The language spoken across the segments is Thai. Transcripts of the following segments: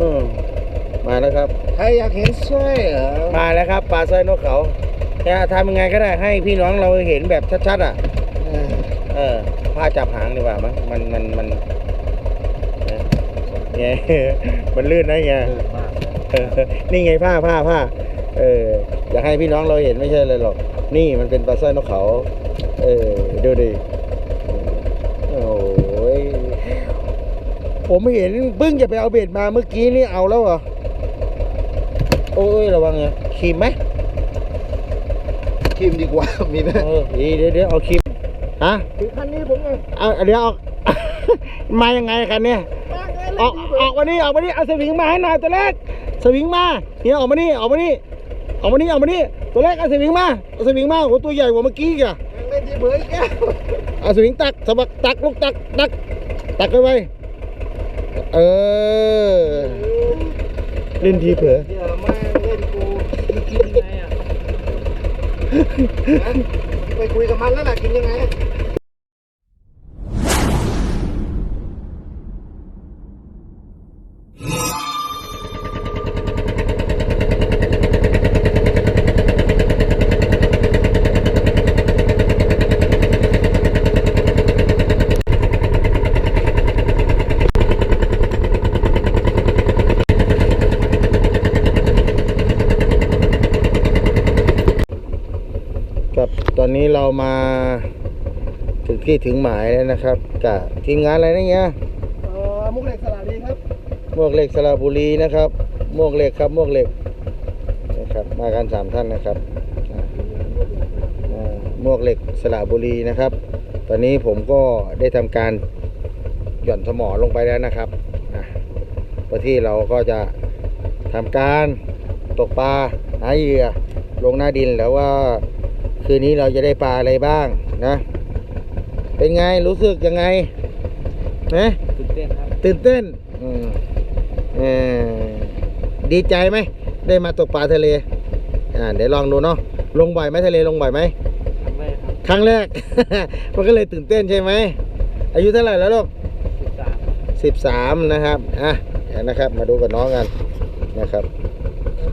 อืมมาแล้วครับ ใครอยากเห็นสร้อยเหรอมาแล้วครับปลาสร้อยนกเขาจะทำยังไงก็ได้ให้พี่น้องเราเห็นแบบชัดๆอะ เออเออผ้าจับหางดีกว่ามั้งมันมันมันเนี่ยไงมันลื่นนะไงตื่นมากเลยเออนี่ไงผ้าผ้าผ้าเอออยากให้พี่น้องเราเห็นไม่ใช่เลยหรอก นี่มันเป็นปลาสร้อยนกเขา เออดูดิโอ้ย ผมเห็นเพิ่งจะไปเอาเบ็ดมาเมื่อกี้นี่เอาแล้วเหรอ โอ้ยระวังไงครีมไหมทีมดีกว่า มีไหมเออเดี๋ยวเดี๋ยวเอาครีมฮะถึงคันนี้ผมไงเอาเดี๋ยวเอามายังไงกันเนี่ยมาไงออกออกมานี่ออกมานี่เอาสวิงมาให้หน่อยตัวเล็กสวิงมาเนี่ยออกมานี่ออกมานี่ออกมานี่ออกมานี่ตัวเล็กเอาสวิงมาเอาสวิงมาโอ้ตัวใหญ่กว่าเมื่อกี้อีกอะเล่นที่เบยแก้วเอาสวิงตักสะบักตักลูกตักตักตักไปไว้ เออ เล่นทีเผลอเดี๋ยวมาเล่นกูมึงกินยังไงอะฮะไปคุยกับมันแล้วล่ะกินยังไง ครับตอนนี้เรามาถึงที่ถึงหมายแล้วนะครับกับทีมงานอะไรนะเนี่ยเออมุกเหล็กสลัดดีครับมวกเหล็กสระบุรีนะครับมวกเหล็กครับมวกเหล็กนะครับมากันสามท่านนะครับอ่าอ่ามวกเหล็กสระบุรีนะครับ ตอนนี้ผมก็ได้ทำการหย่อนสมอลงไปแล้วนะครับอะวันที่เราก็จะทำการตกปลาหาเหยื่อลงหน้าดินแล้วว่า คืนนี้เราจะได้ปลาอะไรบ้างนะ เป็นไงรู้สึกยังไงนะตื่นเต้นครับ ตื่นเต้นอืมเออดีใจไหม ได้มาตกปลาทะเล อ่า เดี๋ยวลองดูเนาะลงบ่อยไหมทะเลลงบ่อยไหมครั้งแรกครับครั้งแรก มันก็เลยตื่นเต้นใช่ไหมอายุเท่าไหร่แล้วลูกสิบสามสิบสามนะครับอะเดี๋ยวนะครับ มาดูกับน้องกันนะครับ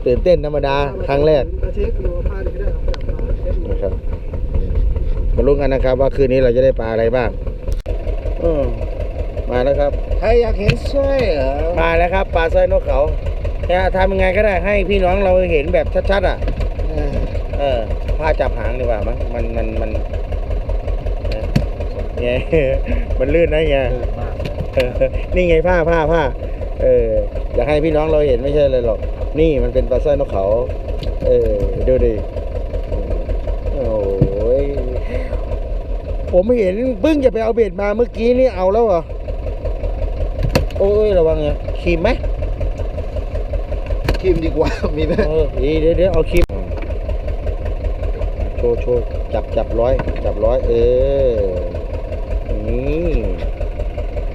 ตื่นเต้นธรรมดาครั้งแรก มาเช็คดูว่าพลาดไม่ได้ครับจับมาเช็คดู นะครับ มาลุ้นกันนะครับ ว่าคืนนี้เราจะได้ปลาอะไรบ้างอืมมาแล้วครับใครอยากเห็นสร้อยเหรอมาแล้วครับปลาสร้อยนกเขาจะทำยังไงก็ได้ให้พี่น้องเราเห็นแบบชัดๆอะเออเออผ้าจับหางดีกว่ามั้งมันมันมันเนี่ยไงมันลื่นนะไงตื่นมากเลยเออนี่ไงผ้าผ้าผ้าเอออยากให้พี่น้องเราเห็นไม่ใช่เลยหรอก นี่มันเป็นปลาสร้อยนกเขา เออดูดิโอ้ย ผมเห็นเพิ่งจะไปเอาเบ็ดมาเมื่อกี้นี่เอาแล้วเหรอ โอ้ยระวังไงครีมไหมทีมดีกว่า มีไหมเออเดี๋ยวเดี๋ยวเอาคลิปโชว์โชว์จับจับร้อย จับร้อยเออ นี่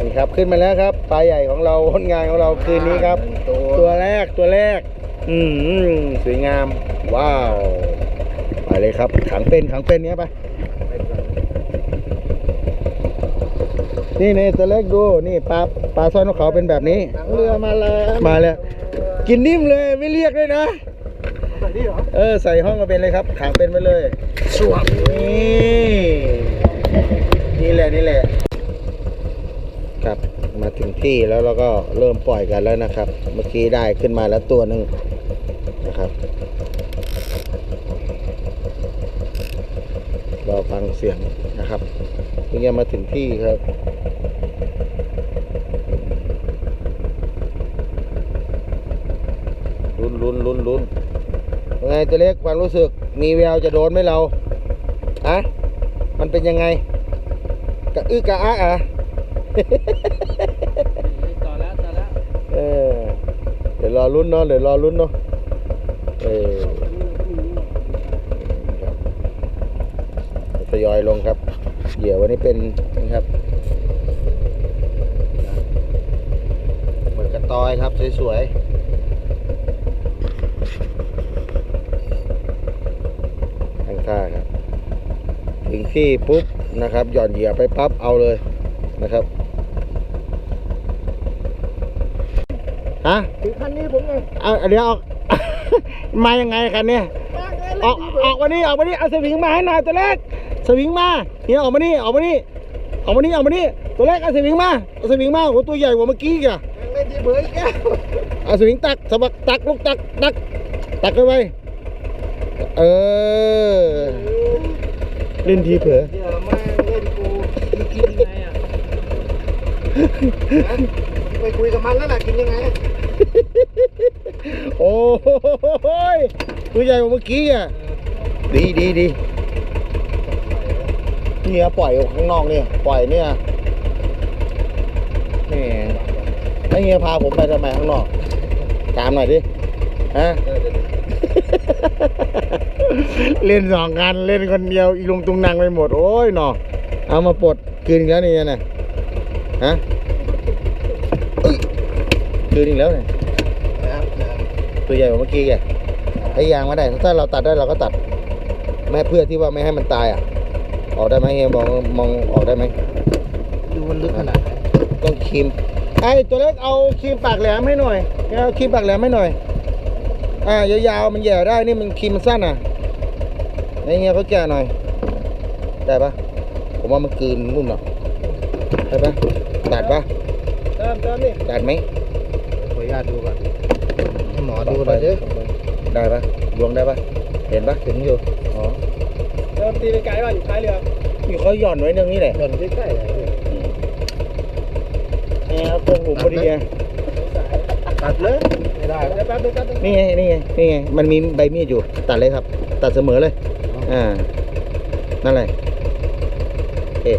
นี่ครับขึ้นมาแล้วครับปลาใหญ่ของเราผลงานของเราคืนนี้ครับ ตัวตัวแรกตัวแรก อืมสวยงาม ว้าว ไปเลยครับขังเป็นขังเป็นเนี้ยไป นี่นี่ตัวเล็กดูนี่ปลาปลาสร้อยนกเขาเป็นแบบนี้หนังเรือมาแล้วมาแล้ว กินนิ่มเลยไม่เรียกด้วยนะใส่นี่เหรอเออใส่ห้องมาเป็นเลยครับขังเป็นไปเลยสวมนี่นี่แหละนี่แหละครับมาถึงที่แล้วเราก็เริ่มปล่อยกันแล้วนะครับ เมื่อกี้ได้ขึ้นมาแล้วตัวหนึ่งนะครับรอฟังเสียงนะครับ เพิ่งจะมาถึงที่ครับ ลุ้นลุ้นลุ้นลุ้นยังไงตัวเล็กความรู้สึก มีแววจะโดนไหมเราอะมันเป็นยังไงกะอึกกะอะอะต่อแล้วต่อแล้วเออเดี๋ยวรอลุ้นเนาะเดี๋ยวรอลุ้นเนาะเออทยอยลงครับ เหยื่อวันนี้เป็นนะครับเหมือนกระตอยครับสวยๆข้างข้างครับถึงที่ปุ๊บนะครับ หย่อนเหยื่อไปปั๊บเอาเลยนะครับฮะถึงคันนี้ผมไงเอาเดี๋ยวเอามายังไงคันเนี้ยมาไงออกออกมานี่ออกมานี่เอาสวิงมาให้หน่อยตัวเล็ก สวิงมาเฮียออกมานี่ออกมานี่ออกมานี่ออกมานี่ตัวเล็กเอาสวิงมาเอาสวิงมาโอ้โหตัวใหญ่กว่าเมื่อกี้อีกอะเล่นที่เบอร์อีกแก้วเอาสวิงตักสะบักตักลูกตักตักตักเข้าไปเออเล่นทีเผลอเดี๋ยวมาเล่นกูมึงกินยังไงอะฮะไปคุยกับมันแล้วล่ะกินยังไงโอ้โหยตัวใหญ่กว่าเมื่อกี้อะดีดีดี เนี่ยปล่อยออกข้างนอกเนี่ยปล่อยเนี่ยนี่แล้วเฮียพาผมไปทำไมข้างนอก ตามหน่อยดิฮะเล่นสองกันเล่นคนเดียวอีลุงตุงนางไปหมดโอ้ยหนอเอามาปลดคืนอีกแล้วนี่นะฮะคืนอีกแล้วเนี่ยตัวใหญ่กว่าเมื่อกี้แกไอ้ยางมาได้ถ้าเราตัดได้เราก็ตัดแม่เพื่อที่ว่าไม่ให้มันตายอะ ออกได้ไหมเฮียมองมองออกได้ไหมดูมันลึกขนาดไหนต้องครีมไอ้ตัวเล็กเอาครีมปากแหลมให้หน่อยเอาครีมปากแหลมให้หน่อย อ่ายาวๆมันแหย่ได้นี่มันครีมมันสั้นอะไอ้เงี้ยเขาแก่หน่อยได้ปะผมว่ามันกลืนนุ่มหรอกได้ปะตัดปะเติมเติมนี่ตัดไหมขออนุญาตดูก่อนให้หมอดูหน่อยดิได้ปะดวงได้ปะเห็นปะถึงอยู่อ๋อเติมตีเป็นไกด์ป่ะอยู่ท้ายเรือมีเขาหย่อนไว้ตรงนี้แหละหย่อนใกล้ๆเลยเนี่ยเอาตัวผมพอดีไงตัดเลยไม่ได้แป๊บนึงแป๊บนึงนี่ไงนี่ไงนี่ไงมันมีใบมีดอยู่ ตัดเลยครับ ตัดเสมอเลยอ่านั่นแหละเอ๊ะ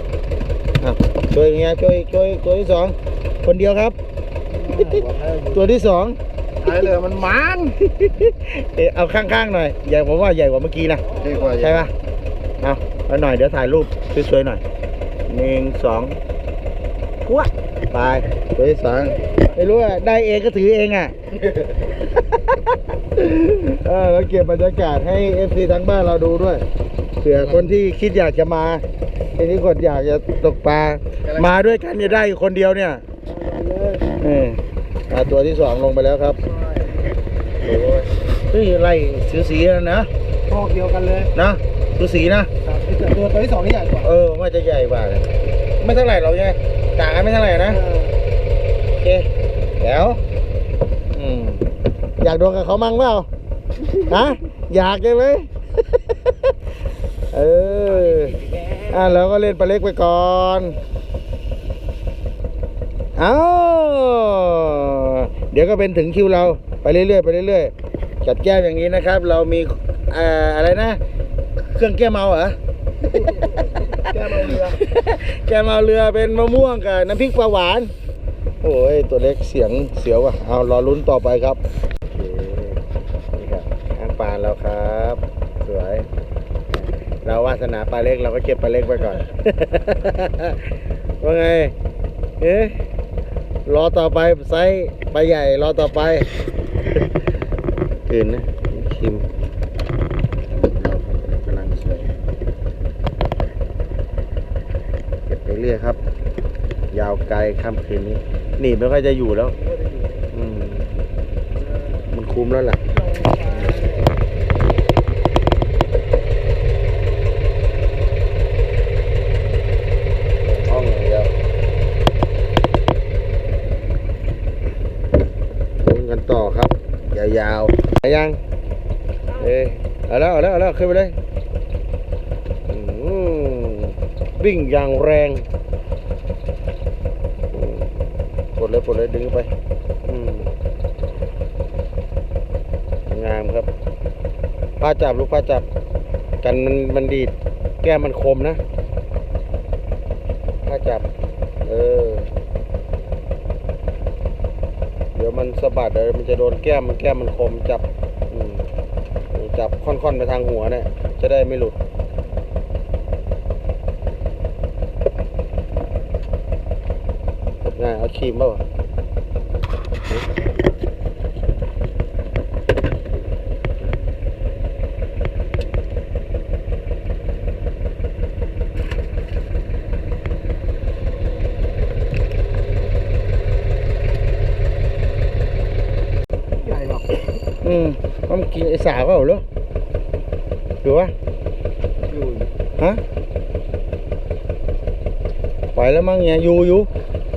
อะช่วยเงี้ยช่วยช่วยตัวที่สองคนเดียวครับ ตัวที่สองท้ายเรือมันมัน เอ๊ะเอาข้างๆหน่อย ใหญ่ผมว่าใหญ่กว่าเมื่อกี้นะดีกว่าใช่ปะ เอาเอาหน่อยเดี๋ยวถ่ายรูปสวยๆหน่อยหนึ่งสองพวดไปตัวที่สองไม่รู้อะได้เองก็ถือเองอะ เออแล้วเก็บบรรยากาศให้เอฟซีทั้งบ้านเราดูด้วยเผื่อคนที่คิดอยากจะมาทีนี้คนอยากจะตกปลา มาด้วยกันจะได้อยู่คนเดียวเนี่ยเอออะตัวที่สองลงไปแล้วครับโอ้ยเฮ้ยไล่สีสีๆนะพอกเดียวกันเลยนะ สูสีนะ ครับตัวตัวที่สองนี่ใหญ่กว่าเออว่าจะใหญ่กว่าเลยไม่เท่าไหร่เราไงต่างกันไม่เท่าไหร่นะ โอเคแ๋วอืมอยากโดนกับเขามั่งเปล่า ฮะ อยากใช่ไหม เออ อะเราก็เล่นปลาเล็กไปก่อน เอ้าเดี๋ยวก็เป็นถึงคิวเรา ไปเรื่อยๆไปเรื่อยๆ จัดแก้มอย่างนี้นะครับ เรามีเอ่ออะไรนะเค รื่องแก้เมาเหรอ แก้วเรือ แกมาเรือเป็นมะม่วงกับน้ำพริกปลาหวาน โอ้ย ตัวเล็กเสียงเสียวอะ เอารอลุ้นต่อไปครับ โอเค นี่ครับข้างปลาเราครับ สวย เราวาสนาปลาเล็กเราก็เก็บปลาเล็กไปก่อน ว่าไง เอ๊ะ รอต่อไปไซส์ปลาใหญ่รอต่อไปอื่นนะคิมกำลังสวย เรื่อยครับ ยาวไกลค่ำคืนนี้หนีไม่ค่อยจะอยู่แล้ว อืมมันคุ้มแล้วล่ะห้ออย่างเดียวลุ้นกันต่อครับ ยาวๆไปยัง เอ้ยเอาแล้วเอาแล้วเอาแล้วขึ้นไปเลยอืม วิ่งอย่างแรงปลดเลยปลดเลยดึงไปงามครับป้าจับลูกป้าจับ กันมันมันดีด แก้มมันคมนะป้าจับ เออ เดี๋ยวมันสะบัดเดี๋ยวมันจะโดนแก้มมันแก้มมันคมจับจับค่อนๆไปทางหัวเนี่ย จะได้ไม่หลุด ง่ายเอาครีมเปล่าอืมว่ามันกินไอ้สาวเขาเหรอหรือวะอยู่ฮะไปแล้วมั้งเนี่ยอยู่อยู่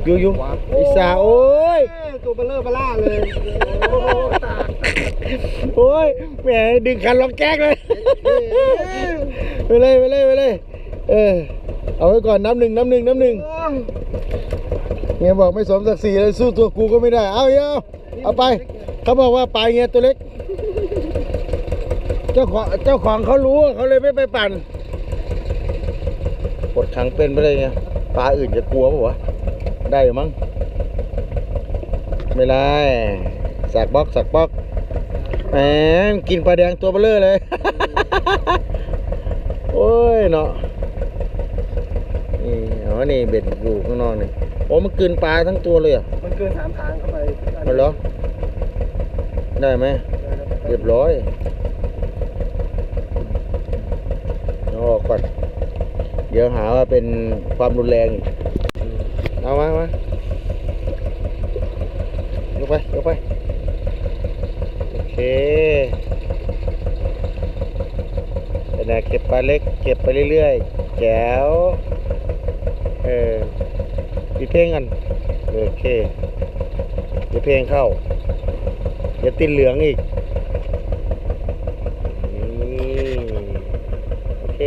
อยู่อยู่ไอ้สาวโอ้ยตัวเบลเลอร์เบล่าเลยโอ้ตากโอ้ยแหมดึงคันล็อกแก๊กเลยไปเลยไปเลยไปเลยเออเอาไว้ก่อนน้ำหนึ่งน้ำหนึ่งน้ำหนึ่งเงี้ยบอกไม่สมศักดิ์ศรีเลยสู้ตัวกูก็ไม่ได้ เอาเอาเอาไป เขาบอกว่าปลาเงี้ยตัวเล็ก เจ้าของเจ้าของเขารู้เขาเลยไม่ไปปั่นกดขังเป็นไปเลยไงปลาอื่นจะกลัวปะวะ ได้อยู่มั้งไม่ได้สักบล็อกสักบล็อกแหมกินปลาแดงตัวเบลอเลย โอ้ยเนาะนี่อ๋อนี่เบ็ดอยู่ข้างนอกนี่โอ้มันกินปลาทั้งตัวเลยเหรอะมันเกินสามทางเข้าไปเอาเหรอได้ไหมเรียบร้อยเอาออกก่อนเดี๋ยวหาว่าเป็นความรุนแรงอีก เอามามายกไปยกไป โอเคเป็นไงเก็บปลาเล็ก เก็บไปเรื่อยๆแจ๋วเออปิดเพลงกัน โอเคเดี๋ยวเพลงเข้าเดี๋ยวติดเหลืองอีก นี่โอเค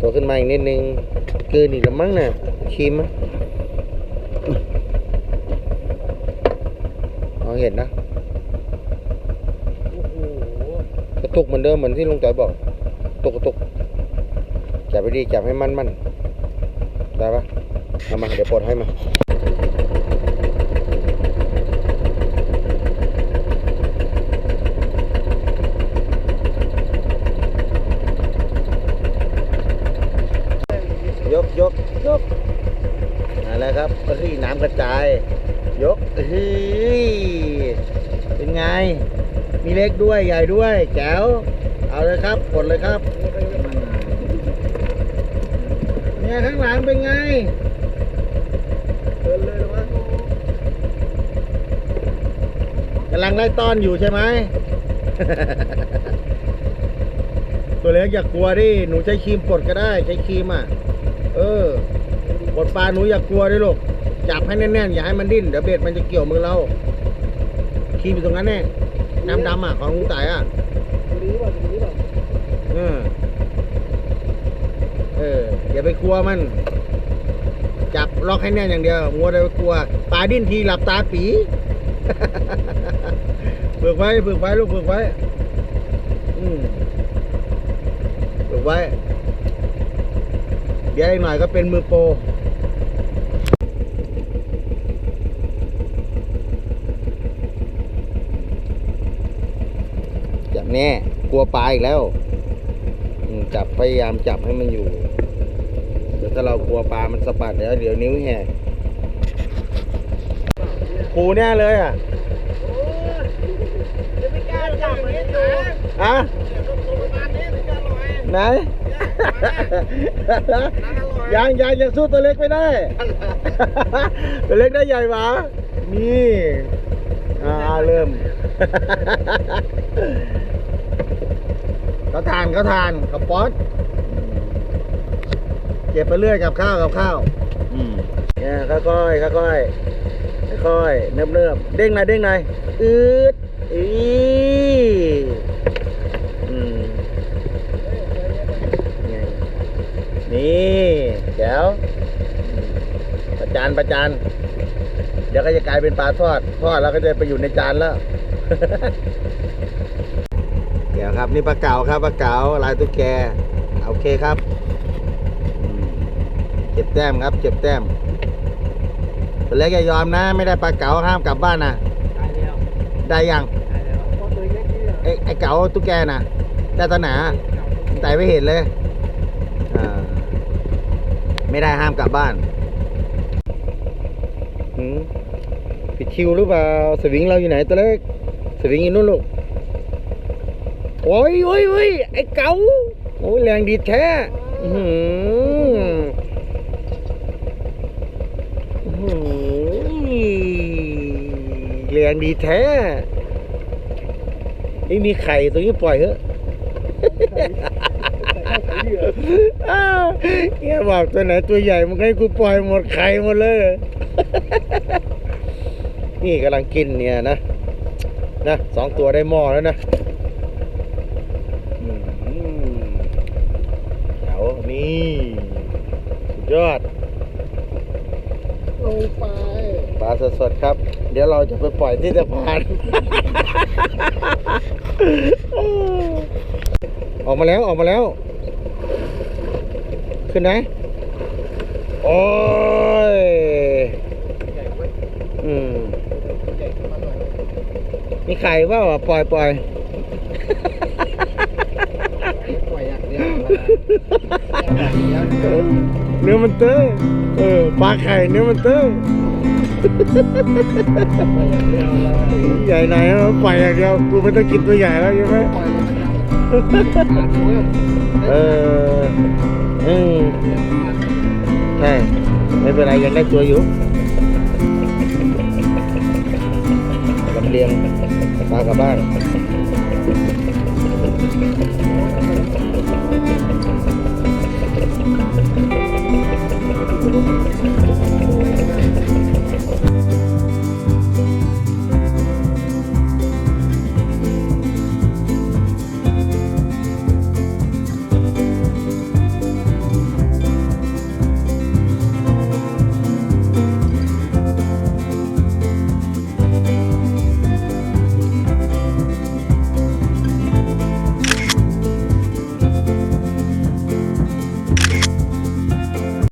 ตัวขึ้นมาอีกนิดนึงเกินอีกแล้วมั้งน่ะคีมอะเอาเห็นนะกระตุกเหมือนเดิมเหมือนที่ลุงต่อยบอกตุกกระตุกจับไปดีจับให้มันมันได้ปะเอามาเดี๋ยวปลดให้มา ยกยกยกอะไรครับเฮ้ยน้ำกระจาย ยกเฮ้ยเป็นไง มีเล็กด้วยใหญ่ด้วยแจ๋วเอาเลยครับกดเลยครับเนี่ยข้างหลังเป็นไงเกินเลยหรอวะกำลังไล่ต้อนอยู่ใช่ไหมตัวเล็กอย่ากลัวดิ หนูใช้ครีมปลดก็ได้ ใช้ครีมอะ ออปลดปลาหนูอย่ากลัวดิลูกจับให้แน่นๆอย่าให้มันดิ้นเดี๋ยวเบ็ดมันจะเกี่ยวมือเราครีมอยู่ตรงนั้นแน่น้ำดำอะของลุงตายอะนี้ป่ะตัวนี้ป่ะเออเอออย่าไปกลัวมัน จับล็อกให้แน่นอย่างเดียวงัวได้ไปกลัวปลาดิ้นทีหลับตาปีฝึกไว้ฝึกไว้ลูกฝึกไว้ อืมฝึกไว้ ดี๋ยวอีกหน่อยก็เป็นมือโปรจับแน่กลัวปลาอีกแล้วอืมจับพยายามจับให้มันอยู่เดี๋ยวถ้าเรากลัวปลามันสะบัดเดี๋ยวเดี๋ยวนิ้วแหกปูแน่เลยอะจะไม่กล้าจับมันให้ดูอะตัวประมาณนี้ถึงจะอร่อยไหน ยังยังยังสู้ตัวเล็กไม่ได้ ตัวเล็กได้ใหญ่หวานี่อ่าเริ่มเขาทานเขาทานเขาป๊อตเก็บไปเรื่อยกับข้าวกับข้าวอืมเนี่ยค่อยๆค่อยๆค่อยๆเนิบเนิบๆเด้งหน่อยเด้งหน่อยอืดอีอืมไง นี่แจ๋วประจานประจานเดี๋ยวก็จะกลายเป็นปลาทอด ทอดแล้วก็จะไปอยู่ในจานแล้ว เดี๋ยวครับนี่ปลาเก๋าครับปลาเก๋าลายตุ๊กแกโอเคครับอืมเก็บแต้มครับเก็บแต้มตัวเล็กอย่ายอมนะ ไม่ได้ปลาเก๋าห้ามกลับบ้านนะตายแล้วได้ยังตายแล้วพอตัวเล็กนี่ไอ้ไอ้เก๋าตุ๊กแกน่ะ ได้ตอนไหนอะแต่ไม่เห็นเลยอ่า ไม่ได้ห้ามกลับบ้านหืมผิดคิวหรือเปล่า สวิงเราอยู่ไหนตัวเล็ก สวิงอยู่นู่นลูก โอ้ยโอ้ยโอ้ยไอ้เก๋าโอ้ยแรงดีแท้หืออื้อหือเลี้ยงดีแท้ไม่มีไข่ตรงนี้ปล่อยเถอะ เฮียบอกตัวไหนตัวใหญ่มันให้กูปล่อยหมดไข่หมดเลย นี่กำลังกินเนี่ยนะ นะสองตัวได้หม้อแล้วนะเดี๋ยวนี่สุดยอดลงไปปลาสดๆครับ เดี๋ยวเราจะไปปล่อยที่สะพานออกมาแล้วออกมาแล้ว ขึ้นไหมโอ้ยใหญ่เว้ยอืมใหญ่ขึ้นมาหน่อยมีไข่เปล่าอะปล่อยปล่อยปล่อยอย่างเดียวอย่างเดียวเนื้อมันเต้ยเออปลาไข่เนื้อมันเต้ยปล่อยอย่างเดียวเลยใหญ่ไหนวะปล่อยอย่างเดียวกูไม่ต้องกินตัวใหญ่แล้วใช่ไหมปล่อย เลยเอออืมใช่ไม่เป็นไรยังได้ตัวอยู่ลำเลียงปลากลับบ้าน